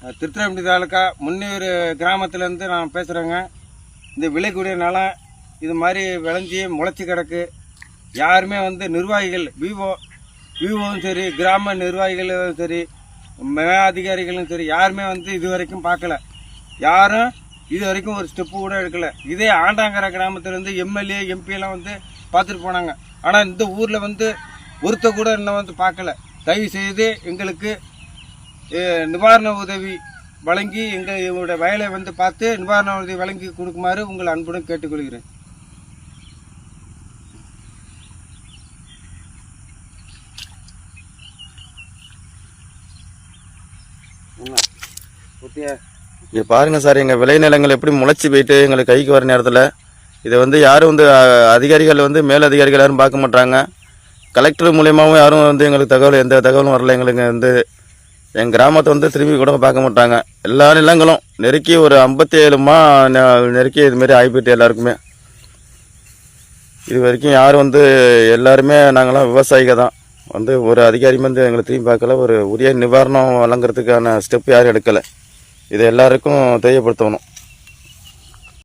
திருத்திராப்பட்டி தாலுக்கா முன்னூர் கிராமத்துலேருந்து நான் பேசுகிறேங்க இந்த விளைக்கூடிய நிலம் இது மாதிரி விளைஞ்சி முளைச்சி கிடக்கு. யாருமே வந்து நிர்வாகிகள் விவோ விவோவும் சரி கிராம நிர்வாகிகளும் சரி மே அதிகாரிகளும் சரி யாருமே வந்து இது வரைக்கும் பார்க்கல. யாரும் இது வரைக்கும் ஒரு ஸ்டெப்பு கூட எடுக்கலை. இதே ஆண்டாங்கரை கிராமத்துலேருந்து எம்எல்ஏ எம்பியெல்லாம் வந்து பார்த்துட்டு போனாங்க. ஆனால் இந்த ஊரில் வந்து ஒருத்த கூட இன்னும் வந்து பார்க்கல. தயவு செய்து எங்களுக்கு நிவாரண உதவி வழங்கி எங்கள் எங்களுடைய வயலை வந்து பார்த்து நிவாரண உதவி வழங்கி கொடுக்குமாறு உங்கள் அன்புடன் கேட்டுக்கொள்கிறேன். இங்கே பாருங்கள் சார் எங்கள் விளைநிலங்கள் எப்படி முளைச்சி போயிட்டு எங்களுக்கு கைக்கு வர நேரத்தில் இதை வந்து யாரும் வந்து அதிகாரிகள் வந்து மேல் அதிகாரிகள் யாரும் பார்க்க மாட்டாங்க கலெக்டர் மூலியமாகவும் யாரும் வந்து எங்களுக்கு தகவல் எந்த தகவலும் வரல எங்களுக்கு வந்து எங்கள் கிராமத்தை வந்து திரும்பி கூட பார்க்க மாட்டாங்க. எல்லா நிலங்களும் நெருக்கி ஒரு ஐம்பத்தி ஏழுமா நெருக்கி இதுமாரி ஆகிப்போயிட்டு எல்லாருக்குமே. இது வரைக்கும் யாரும் வந்து எல்லாருமே நாங்களாம் விவசாயிக தான். வந்து ஒரு அதிகாரி வந்து எங்களை திரும்பி பார்க்கல. ஒரு உரிய நிவாரணம் வழங்குறதுக்கான ஸ்டெப் யாரும் எடுக்கலை. இதை எல்லாருக்கும் தெரியப்படுத்தணும்.